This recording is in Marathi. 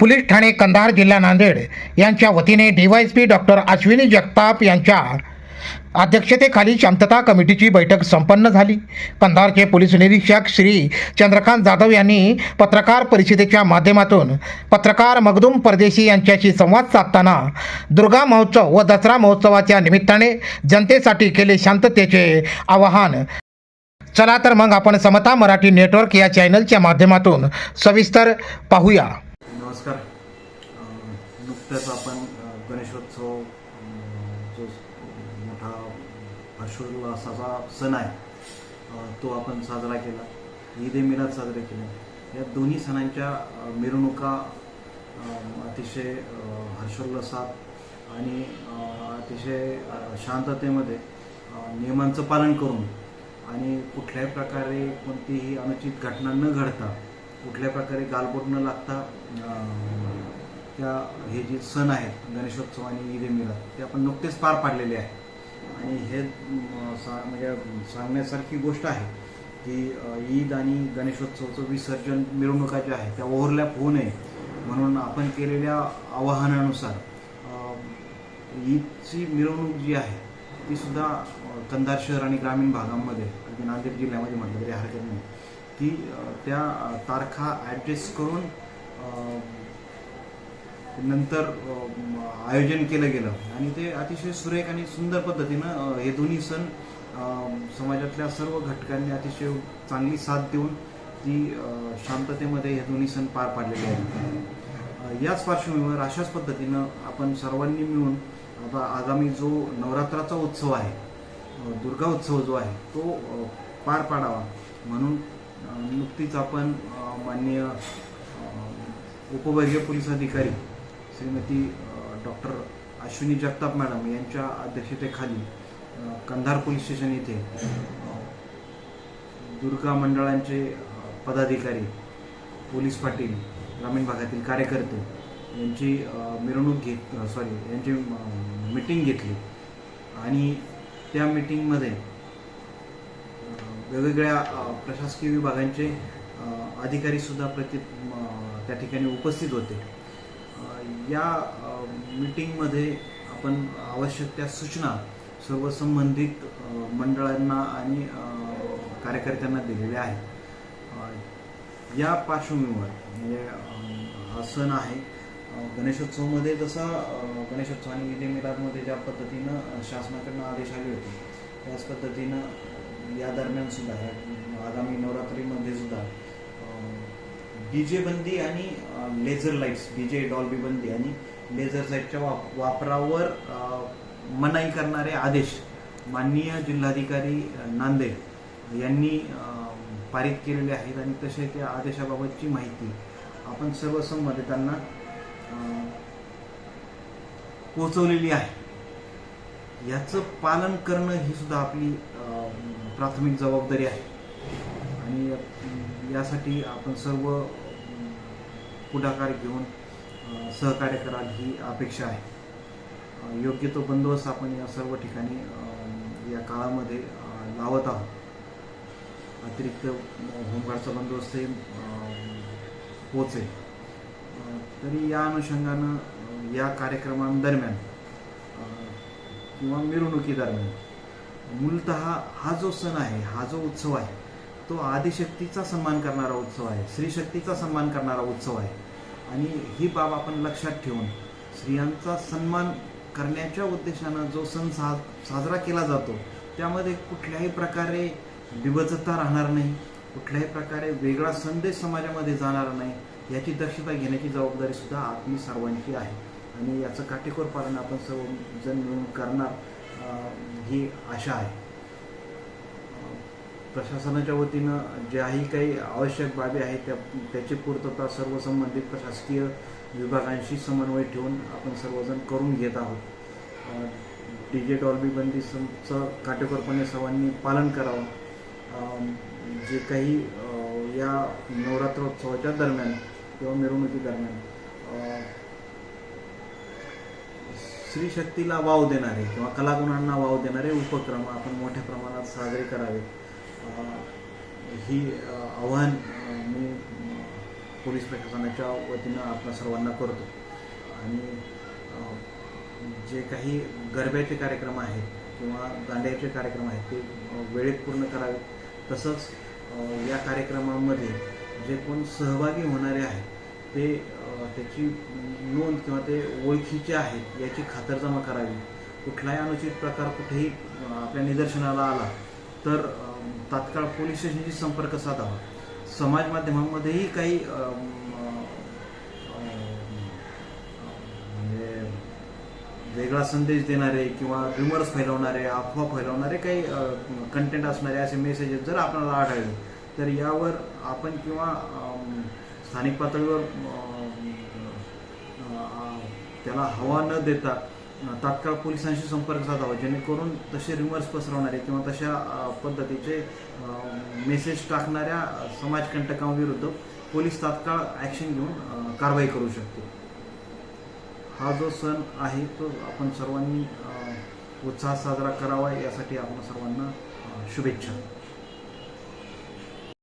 पोलीस ठाणे कंधार जिल्हा नांदेड यांच्या वतीने डीवायएसपी डॉक्टर अश्विनी जगताप यांच्या अध्यक्षतेखाली शांतता कमिटीची बैठक संपन्न झाली. कंधारचे पोलीस निरीक्षक श्री चंद्रकांत जाधव यांनी पत्रकार परिषदेच्या माध्यमातून पत्रकार मगदूम परदेशी यांच्याशी संवाद साधताना दुर्गा महोत्सव व दसरा महोत्सवाच्या निमित्ताने जनतेसाठी केले शांततेचे आवाहन. चला तर मग आपण समता मराठी नेटवर्क या चॅनलच्या माध्यमातून सविस्तर पाहूया. नमस्कार. नुकत्याच आपण गणेशोत्सव जो मोठा हर्षोल्लासाचा सण आहे तो आपण साजरा केला. ईद ए मिलाद साजरे केले. या दोन्ही सणांच्या मिरवणुका अतिशय हर्षोल्लासात आणि अतिशय शांततेमध्ये नियमांचं पालन करून आणि कुठल्याही प्रकारे कोणतीही अनुचित घटना न घडता कुठल्या प्रकारे गालबोट न लागता त्या हे जे सण आहेत गणेशोत्सव आणि ईद मिलाद ते आपण नुकतेच पार पाडलेले आहे आणि हे सा म्हणजे सांगण्यासारखी गोष्ट आहे की ईद आणि गणेशोत्सवचं विसर्जन मिरवणुका ज्या आहेत त्या ओव्हरलॅप होऊ नये. म्हणून आपण केलेल्या आवाहनानुसार ईदची मिरवणूक जी आहे ती सुद्धा कंधार शहर आणि ग्रामीण भागांमध्ये अगदी नांदेड जिल्ह्यामध्ये म्हटलं तरी हरकत नाही. की त्या तारखा ॲडजस्ट करून नंतर आयोजन केलं गेलं. आणि ते अतिशय सुरेख आणि सुंदर पद्धतीनं हे दोन्ही सण समाजातल्या सर्व घटकांनी अतिशय चांगली साथ देऊन ती शांततेमध्ये हे दोन्ही सण पार पाडलेले आहेत. याच पार्श्वभूमीवर अशाच पद्धतीनं आपण सर्वांनी मिळून आता आगामी जो नवरात्राचा उत्सव आहे दुर्गा उत्सव जो आहे तो पार पाडावा. म्हणून नुकतीच आपण माननीय उपवर्गीय पोलीस अधिकारी श्रीमती डॉक्टर अश्विनी जगताप मॅडम यांच्या अध्यक्षतेखाली कंधार पोलीस स्टेशन येथे दुर्गा मंडळांचे पदाधिकारी पोलीस पाटील ग्रामीण भागातील कार्यकर्ते यांची मिरवणूक घेत सॉरी यांची मिटिंग घेतली. आणि त्या मिटिंगमध्ये वेगवेगळ्या प्रशासकीय विभागांचे अधिकारीसुद्धा अधिकारी सुद्धा प्रति त्या ठिकाणी उपस्थित होते. या मीटिंगमध्ये आपण आवश्यक त्या सूचना सर्व संबंधित मंडळांना आणि कार्यकर्त्यांना दिलेल्या आहेत. या पार्श्वभूमीवर म्हणजे हा सण आहे गणेशोत्सवामध्ये जसा गणेशोत्सव आणि ईद मिलादमध्ये ज्या पद्धतीनं शासनाकडनं आदेश आले होते त्याच पद्धतीनं या दरम्यान सुद्धा आगामी नवरात्रीमध्ये सुद्धा डीजे बंदी आणि लेझर लाईट्स डीजे डॉल्बी बंदी आणि लेझर लाईटच्या वाप वापरावर मनाई करणारे आदेश माननीय जिल्हाधिकारी नांदेड यांनी पारित केलेले आहेत आणि तसे त्या आदेशाबाबतची माहिती आपण सर्व संबंधितांना पोचवलेली आहे. याचं पालन करणं ही सुद्धा आपली प्राथमिक जबाबदारी आहे. आणि यासाठी आपण सर्व पुढाकार घेऊन सहकार्य कराल ही अपेक्षा आहे. योग्य तो बंदोबस्त आपण या सर्व ठिकाणी या काळामध्ये लावत आहोत. अतिरिक्त होमगार्डचा बंदोबस्तही पोचेल तरी या अनुषंगानं या कार्यक्रमांदरम्यान किंवा मिरवणुकीदरम्यान मूलत हा जो सण आहे हा जो उत्सव आहे तो आदिशक्तीचा सन्मान करणारा उत्सव आहे स्त्रीशक्तीचा सन्मान करणारा उत्सव आहे. आणि ही बाब आपण लक्षात ठेवून स्त्रियांचा सन्मान करण्याच्या उद्देशानं जो सण सा साजरा केला जातो त्यामध्ये कुठल्याही प्रकारे विभजता राहणार नाही कुठल्याही प्रकारे वेगळा संदेश समाजामध्ये जाणार नाही याची दक्षता घेण्याची जबाबदारीसुद्धा आपली सर्वांची आहे. आणि याचं काटेकोर पालन आपण सर्वजण मिळून करणार ही आशा आहे. प्रशासनाच्या वतीनं ज्याही काही आवश्यक बाबी आहेत त्या त्याची पूर्तता सर्व संबंधित प्रशासकीय विभागांशी समन्वय ठेवून आपण सर्वजण करून घेत आहोत. डी जे डॉल्बी बंदीचं काटेकोरपणे सर्वांनी पालन करावं. जे काही या नवरात्रोत्सवाच्या दरम्यान किंवा मिरवणुकी दरम्यान स्त्री शक्तीला वाव देणारे किंवा कलागुणांना वाव देणारे उपक्रम आपण मोठ्या प्रमाणात साजरे करावे. ही आव्हान मी पोलीस प्रशासनाच्या वतीनं आपण सर्वांना करतो. आणि जे काही गरब्याचे कार्यक्रम आहेत किंवा दांड्याचे कार्यक्रम आहेत ते वेळेत पूर्ण करावे. तसंच या कार्यक्रमामध्ये जे कोण सहभागी होणारे आहेत ते त्याची नोंद किंवा ते ओळखीचे आहेत याची खातरजमा करावी. कुठलाही अनुचित प्रकार कुठेही आपल्या निदर्शनाला आला तर तात्काळ पोलीस स्टेशनशी संपर्क साधावा. समाज माध्यमांमध्येही काही म्हणजे वेगळा संदेश देणारे किंवा रिमर्स फैलवणारे अफवा फैलवणारे काही कंटेंट असणारे असे मेसेजेस जर आपल्याला आढळले तर यावर आपण किंवा स्थानिक पातळीवर त्याला हवा न देता तात्काळ पोलिसांशी संपर्क साधावा जेणेकरून तसे रिमर्स पसरवणारे किंवा तशा पद्धतीचे मेसेज टाकणाऱ्या समाजकंटकांविरुद्ध पोलीस तात्काळ ॲक्शन घेऊन कारवाई करू शकते हा जो सण आहे तो आपण सर्वांनी उत्साह उत्साहात साजरा करावा यासाठी आपण सर्वांना शुभेच्छा.